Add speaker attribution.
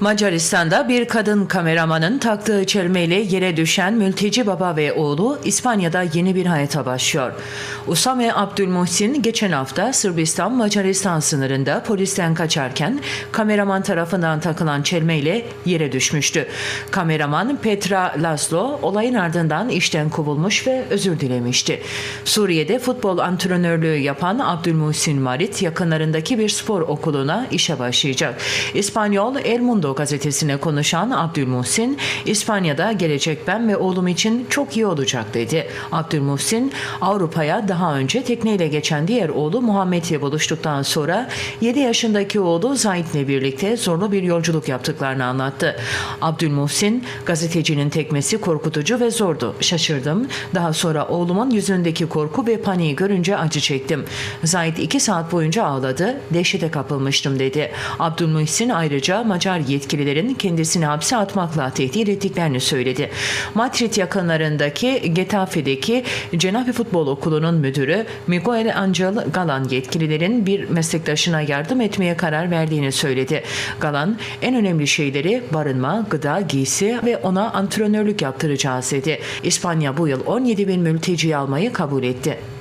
Speaker 1: Macaristan'da bir kadın kameramanın taktığı çelmeyle yere düşen mülteci baba ve oğlu İspanya'da yeni bir hayata başlıyor. Usame Abdülmuhsin geçen hafta Sırbistan-Macaristan sınırında polisten kaçarken kameraman tarafından takılan çelmeyle yere düşmüştü. Kameraman Petra Laszlo olayın ardından işten kovulmuş ve özür dilemişti. Suriye'de futbol antrenörlüğü yapan Abdülmuhsin Marit yakınlarındaki bir spor okuluna işe başlayacak. İspanyol El Mundo gazetesine konuşan Abdülmuhsin, İspanya'da gelecek ben ve oğlum için çok iyi olacak dedi. Abdülmuhsin, Avrupa'ya daha önce tekneyle geçen diğer oğlu Muhammed'le buluştuktan sonra 7 yaşındaki oğlu Zahit'le birlikte zorlu bir yolculuk yaptıklarını anlattı. Abdülmuhsin, gazetecinin tekmesi korkutucu ve zordu. Şaşırdım. Daha sonra oğlumun yüzündeki korku ve paniği görünce acı çektim. Zahit 2 saat boyunca ağladı. Dehşete kapılmıştım dedi. Abdülmuhsin ayrıca Macar yetkililerin kendisini hapse atmakla tehdit ettiklerini söyledi. Madrid yakınlarındaki Getafe'deki Cenapi Futbol Okulu'nun müdürü Miguel Angel Galan yetkililerin bir meslektaşına yardım etmeye karar verdiğini söyledi. Galan en önemli şeyleri barınma, gıda, giysi ve ona antrenörlük yaptıracağız dedi. İspanya bu yıl 17 bin mülteci almayı kabul etti.